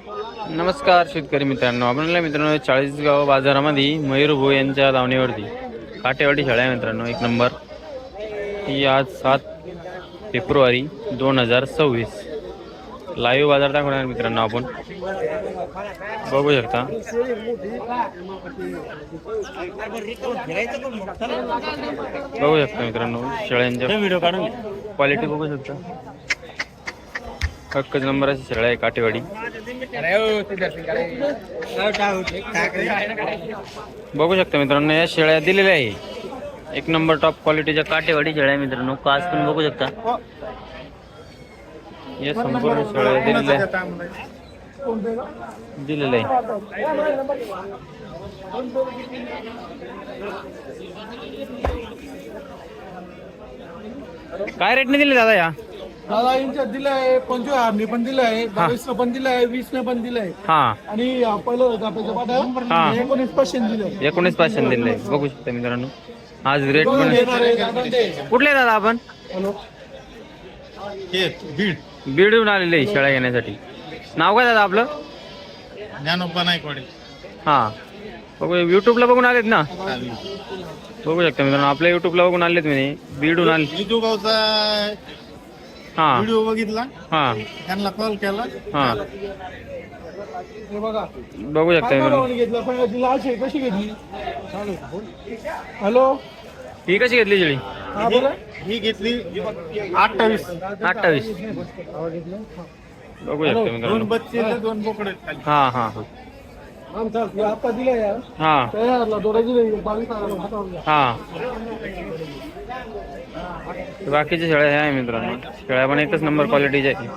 नमस्कार शेतकरी मित्रांनो. आपल्याला मित्रांनो चाळीसगाव बाजारामध्ये मयूर भो यांच्या लावणीवरती काटेवाडी शाळा आहे मित्रांनो एक नंबर. ही आज सात फेब्रुवारी दोन हजार सव्वीस. लाईव्ह बाजार दाखवणार मित्रांनो आपण. बघू शकता. बघू शकता मित्रांनो शेळ्यांच्या व्हिडिओ काढून क्वालिटी बघू शकता. एकच नंबराची शेळ्या आहे काटेवाडी बघू शकता मित्रांनो या शेळ्या दिलेल्या आहे. एक नंबर टॉप क्वालिटीच्या काटेवाडी शेळ्या आहे मित्रांनो. कास पण बघू शकता. या संपूर्ण शेळ्या दिलेल्या आहे. दिलेल्या आहे. काय रेटने दिले दादा या? दादा इंच्यात दिलंय पंचवीस पण दिलंय बावीस पण दिलंय वीस ने पण दिलंय. हा. आणि पहिलं हा. पाठ एकोणीस पर्सेंट दिलंय. एकोणीस पाचशे दिले बघू शकता मित्रांनो. आज रेट पण घेणार आहे? दादा ते. कुठले दादा आपण? हॅलो. बीड. बीडहून आलेले शेळ्या घेण्यासाठी. नाव काय दादा आपलं? ज्ञानोबा नायकवाडी. हा. बघू युट्यूबला बघून आलेत ना? बघू शकता मित्रांनो. आपल्या युट्यूबला बघून आलेत म्हणे. बीडहून आले गावचा हा। व्हिडिओ बघितला. हा. त्यांना कॉल केला. हा. हे बघा. बघू शकता काय मित्रांनो भावाने घेतलं? सांगा ती लाल शेळी कशी घेतली? हॅलो? ही कशी घेतली शेळी? हा बोला. ही घेतली अठ्ठावीस. अठ्ठावीस. बघू शकता दोन मित्रांनो. बच्चे आणि दोन बोकडे खाली हा हा हा. आमचा आता दिलं यार. हा. तयारला दोडा दिले बावीस हातावर घ्या. हा. बाकीच्या शेळ्या ह्या आहे मित्रांनो. शेळ्या पण एकच नंबर क्वालिटीच्या आहे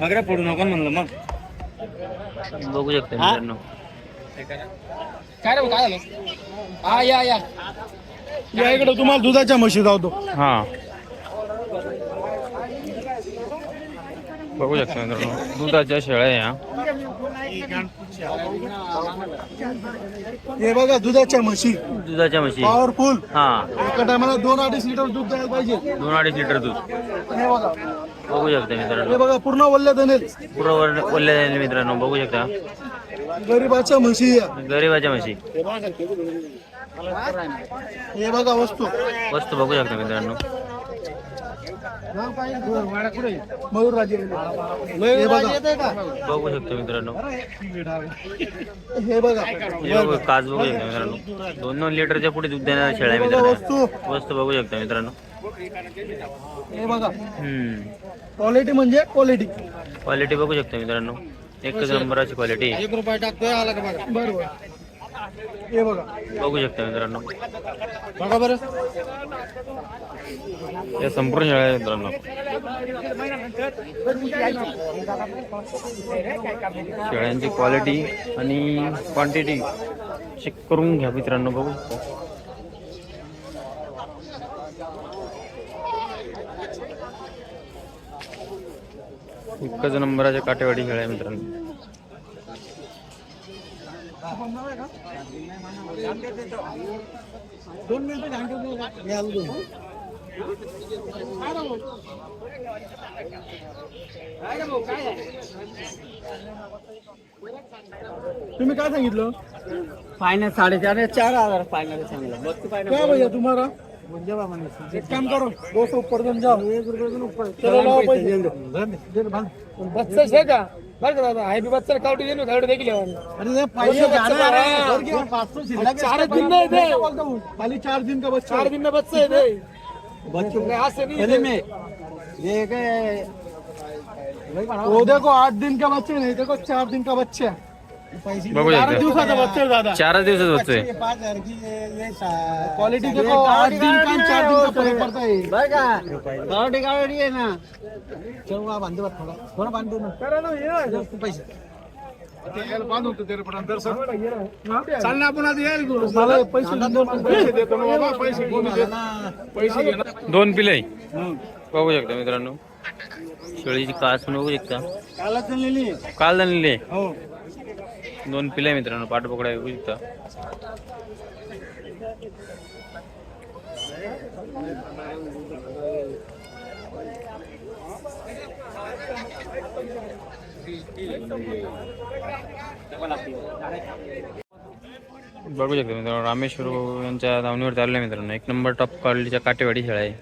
मागऱ्या पडू नका म्हणलं मग. बघू शकता मित्रांनो. काय रे काय झालं? हा या या. या इकडे तुम्हाला दुधाच्या म्हशी जावतो हा. बघू शकता मित्रांनो दुधाच्या शेळ्या ह्या हे बघा दुधाच्या म्हशी. दुधाच्या म्हशी. पॉवरफुल हा. एका टायमाला दोन अडीच लिटर दूध द्यायला पाहिजे. दोन अडीच लिटर दूध. हे बघा. बघू शकता हे मित्रांनो बघा पूर्ण वल्ल्या दनेल. पुरं ओल्या जाईल मित्रांनो बघू शकता. गरीबाच्या म्हशी या. गरीबाच्या म्हशी. हे बघा वस्तू. वस्तू बघू शकता मित्रांनो. मयूर राजे हे बघा. बघू शकता मित्रांनो. हे बघा. हे बघू काच बघू शकता मित्रांनो. दोन दोन लिटरच्या पुढे दूध देणाऱ्या शेळ्या मित्रांनो. वस्तू. वस्तू बघू शकता मित्रांनो. हे बघा. क्वालिटी म्हणजे क्वालिटी क्वालिटी बघू शकता मित्रांनो. एकच नंबराची क्वालिटी एक रुपये टाकतोय आला का बघा. बरोबर. हे बघा. बघू शकता मित्रांनो. बघा बरं. या संपूर्ण शेळ्या आहेत मित्रांनो. शेळ्यांची क्वालिटी आणि क्वांटिटी चेक करून घ्या मित्रांनो बघू शकता. एकच नंबराच्या काटेवाडी शेळ्या आहे मित्रांनो. दोन मिनिटं आलो दोन. तुम्ही काय सांगितलं फायनल साडेचार चार हजार फायनल क्या भैया तुम्हारा एक काम करो दो सौ ऊपर जन जाओ चलो लाओ पैसे दे दे भाग. बच्चा है का बरं का दादा आहे कावटी देखील अरे पैसे। है चार दिन में दे। क्या बोलता हूँ? खाली चार दिन का बच्चा चार दिन में बच्चे दे बच्चों का से नहीं पहले में ये के वो देखो आठ दिन का बच्चे नहीं देखो चार दिन का बच्चा है बघू चार शकता दिवसाचा बच्चा दादा. चारच दिवसात बसतोय. क्वालिटी देखो आठ दिन का आणि चार दिन का फरक पड़ता है बरं का कावटी कावटी आहे ना. चलो बांधू बा थोडा. थोडा बांधू ना. करा ना ये. पैसे. बांधून तो तेरे पण अंदर सर चाल ना आपण आज यायला करू मला पैसे पैसे देतो ना बाबा पैसे कोणी देत. पैसे घे ना दोन पिले बघू शकता मित्रांनो. शेळीची कास बघू शकता. काला चाललेली काल झालेली हो. दोन पिले मित्रांनो पाठपोकडा पकडा बघू शकतो बघू मित्रांनो रामेश्वर यांच्या धावणीवरती आलेल्या मित्रांनो. एक नंबर टॉप क्वालिटीच्या काटेवाडी खेळ आहे.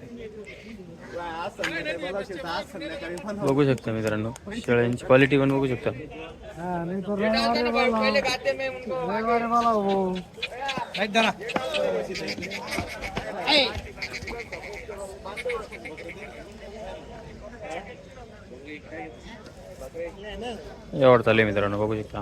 बघू शकता मित्रांनो. शेळ्यांची क्वालिटी पण बघू शकता. एवढं चालेल मित्रांनो बघू शकता.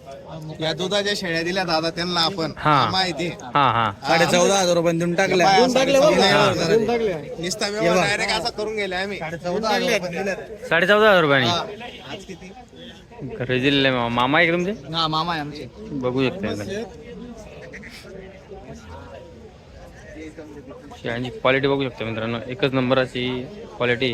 ये, हा. दुधाच्या शेळ्या दिल्या दादा त्यांना आपण हा. माहिती. हा हा. साडे चौदा हजार रुपये देऊन टाकल्या. निस्ता व्यवहार डायरेक्ट असा करून गेले आम्ही. साडे चौदा हजार रुपयानी आज किती? खरेदी मामा आहे का तुमचे? हा मामा आहे आमचे. बघू शकता. शेळ्यांची क्वालिटी बघू शकता मित्रांनो. एकच नंबराची क्वालिटी